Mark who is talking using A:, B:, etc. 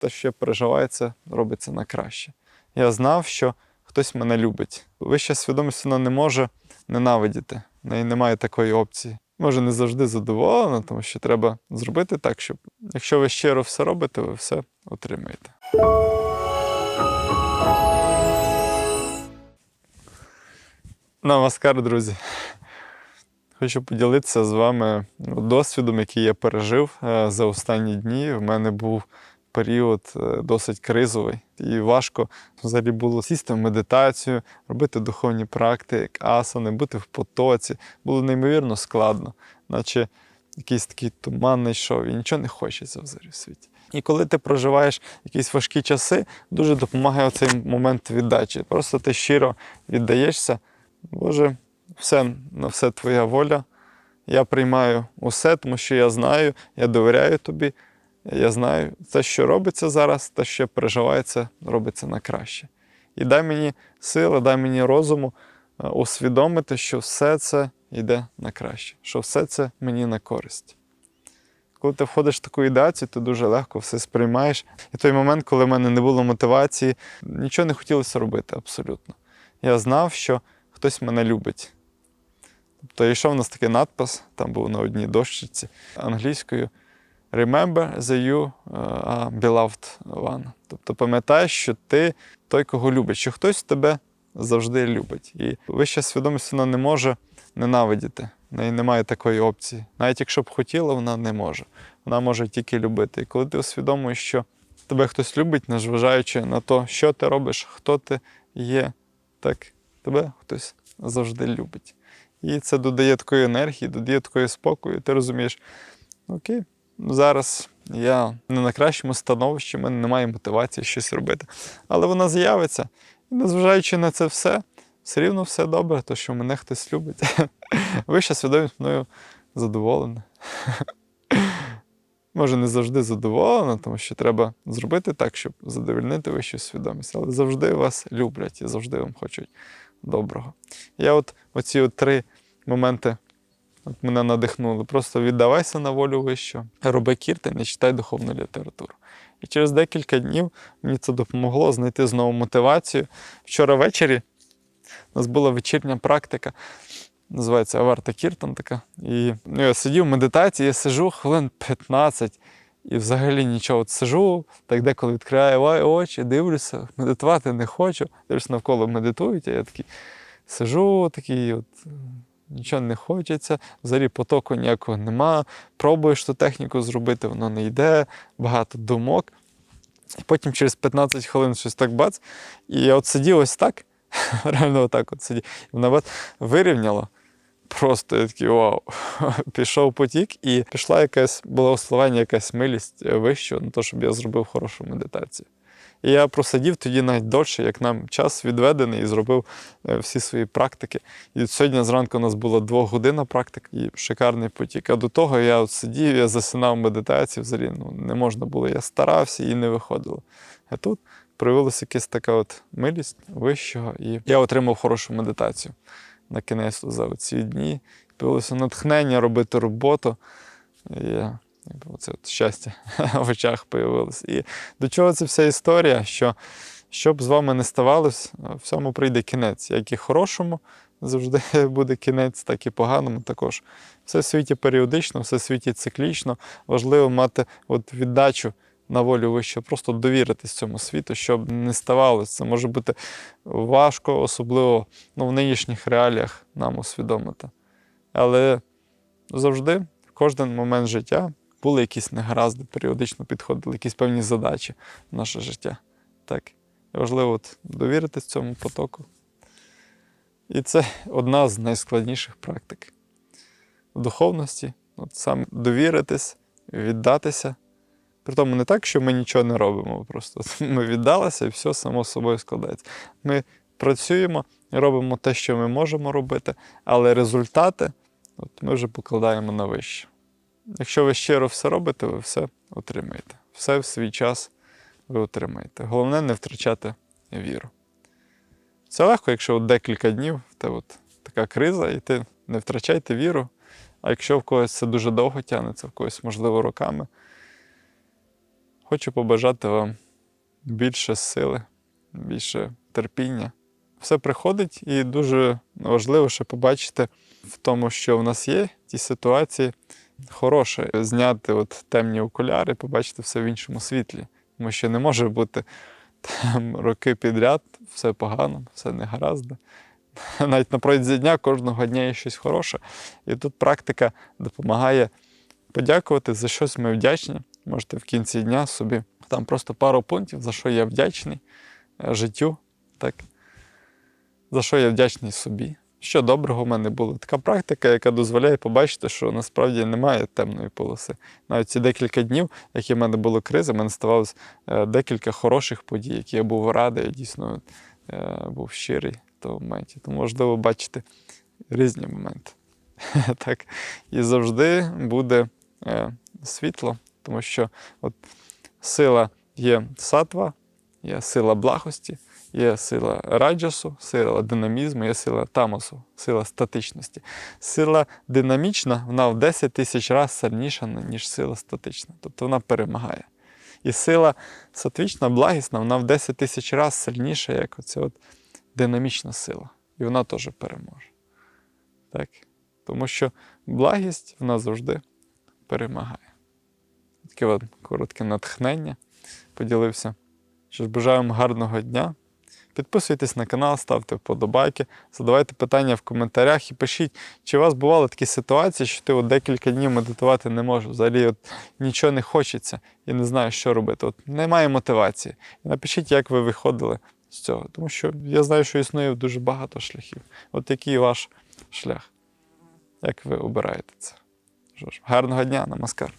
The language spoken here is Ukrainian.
A: те, що я переживаю, робиться на краще. Я знав, що хтось мене любить. Вища свідомість вона не може ненавидіти. В неї немає такої опції. Може, не завжди задоволена, тому що треба зробити так, щоб якщо ви щиро все робите, ви все отримаєте. Намаскар, друзі. Хочу поділитися з вами ну, досвідом, який я пережив е, за останні дні. В мене був період е, досить кризовий, і важко взагалі було сісти в медитацію, робити духовні практики, асани, бути в потоці. Було неймовірно складно, наче якийсь такий туман йшов, і нічого не хочеться взагалі в світі. І коли ти проживаєш якісь важкі часи, дуже допомагає цей момент віддачі. Просто ти щиро віддаєшся. Боже, все на все твоя воля. Я приймаю усе, тому що я знаю, я довіряю тобі. Я знаю, те, що робиться зараз, те, що я переживаю, це робиться на краще. І дай мені сили, дай мені розуму е, усвідомити, що все це йде на краще, що все це мені на користь. Коли ти входиш в таку ідеацію, ти дуже легко все сприймаєш. І той момент, коли в мене не було мотивації, нічого не хотілося робити абсолютно. Я знав, що хтось мене любить. Тобто йшов у нас такий надпис, там був на одній дощиці англійською Remember the you uh, beloved one. Тобто пам'ятай, що ти той, кого любить, що хтось тебе завжди любить. І вища свідомість вона не може ненавидіти. В неї немає такої опції. Навіть якщо б хотіла, вона не може. Вона може тільки любити. І коли ти усвідомуєш, що тебе хтось любить, незважаючи на те, що ти робиш, хто ти є, так тебе хтось завжди любить. І це додає такої енергії, додає такої спокою. І ти розумієш, окей, зараз я не на кращому становищі, в мене немає мотивації щось робити. Але вона з'явиться. І незважаючи на це все, все рівно все добре, то що мене хтось любить. Вища свідомість мною задоволена. Може, не завжди задоволена, тому що треба зробити так, щоб задовольнити вищу свідомість, але завжди вас люблять і завжди вам хочуть доброго. Я от оці от три моменти от мене надихнули. Просто віддавайся на волю вищу, роби кірти, не читай духовну літературу. І через декілька днів мені це допомогло знайти знову мотивацію. Вчора ввечері у нас була вечірня практика, називається Аварта Кіртан така. І ну, я сидів в медитації, я сижу хвилин 15 і взагалі нічого. От сижу, так деколи відкриваю очі, дивлюся, медитувати не хочу. Дивлюся, навколо медитують, а я такий сижу, такий от. Нічого не хочеться, взагалі потоку ніякого нема. Пробуєш ту техніку зробити, воно не йде, багато думок. І потім через 15 хвилин щось так бац. І я от сидів ось так, реально отак от сидів. І вона бац, вирівняло. Просто я такий вау. Пішов потік, і пішла якась благословення, якась милість вища на те, щоб я зробив хорошу медитацію. І я просидів тоді навіть дольше, як нам час відведений, і зробив е, всі свої практики. І сьогодні зранку у нас була двохгодинна практика і шикарний потік. А до того я от сидів, я засинав медитацію, взагалі ну, не можна було. Я старався і не виходило. А тут проявилася якась така от милість вищого, і я отримав хорошу медитацію на кінець за ці дні. Появилося натхнення робити роботу. І Оце от щастя в очах появилось. І до чого це вся історія? Що щоб з вами не ставалось, всьому прийде кінець. Як і хорошому завжди буде кінець, так і поганому також. Все в світі періодично, все в світі циклічно. Важливо мати от віддачу на волю вище, просто довіритись цьому світу, щоб не ставалося. Це може бути важко, особливо ну, в нинішніх реаліях нам усвідомити. Але завжди, в кожен момент життя були якісь негаразди, періодично підходили якісь певні задачі в наше життя. Так. Важливо от довіритись цьому потоку. І це одна з найскладніших практик в духовності. От саме довіритись, віддатися. При тому не так, що ми нічого не робимо. Просто ми віддалися і все само собою складається. Ми працюємо і робимо те, що ми можемо робити, але результати от ми вже покладаємо на вище. Якщо ви щиро все робите, ви все отримаєте. Все в свій час ви отримаєте. Головне не втрачати віру. Це легко, якщо от декілька днів в тебе от така криза, і ти не втрачайте віру. А якщо в когось це дуже довго тягнеться, в когось, можливо, роками, Хочу побажати вам більше сили, більше терпіння. Все приходить, і дуже важливо, що побачити в тому, що в нас є ті ситуації, хороше зняти от темні окуляри, побачити все в іншому світлі. Тому що не може бути там роки підряд, все погано, все не гаразд. Навіть на протязі дня кожного дня є щось хороше. І тут практика допомагає подякувати за щось ми вдячні. Можете в кінці дня собі там просто пару пунктів, за що я вдячний е, життю, так? за що я вдячний собі. Що доброго в мене було. Така практика, яка дозволяє побачити, що насправді немає темної полоси. Навіть ці декілька днів, які в мене були кризи, в мене ставалося е, декілька хороших подій, які я був радий, я дійсно е, був щирий в тому моменті. Тому важливо бачити різні моменти. так. І завжди буде е, світло, тому що от сила є сатва, є сила благості, є сила раджасу, сила динамізму, є сила тамасу, сила статичності. Сила динамічна, вона в 10 тисяч разів сильніша, ніж сила статична. Тобто вона перемагає. І сила сатвічна, благісна, вона в 10 тисяч разів сильніша, як оця от динамічна сила. І вона теж переможе. Так? Тому що благість вона завжди перемагає. Таке от коротке натхнення поділився. Що ж, бажаю гарного дня. Підписуйтесь на канал, ставте вподобайки, задавайте питання в коментарях і пишіть, чи у вас бували такі ситуації, що ти от декілька днів медитувати не можеш, взагалі от нічого не хочеться і не знаю, що робити. От немає мотивації. Напишіть, як ви виходили з цього. Тому що я знаю, що існує дуже багато шляхів. От який ваш шлях? Як ви обираєте це? Що ж, гарного дня, намаскар.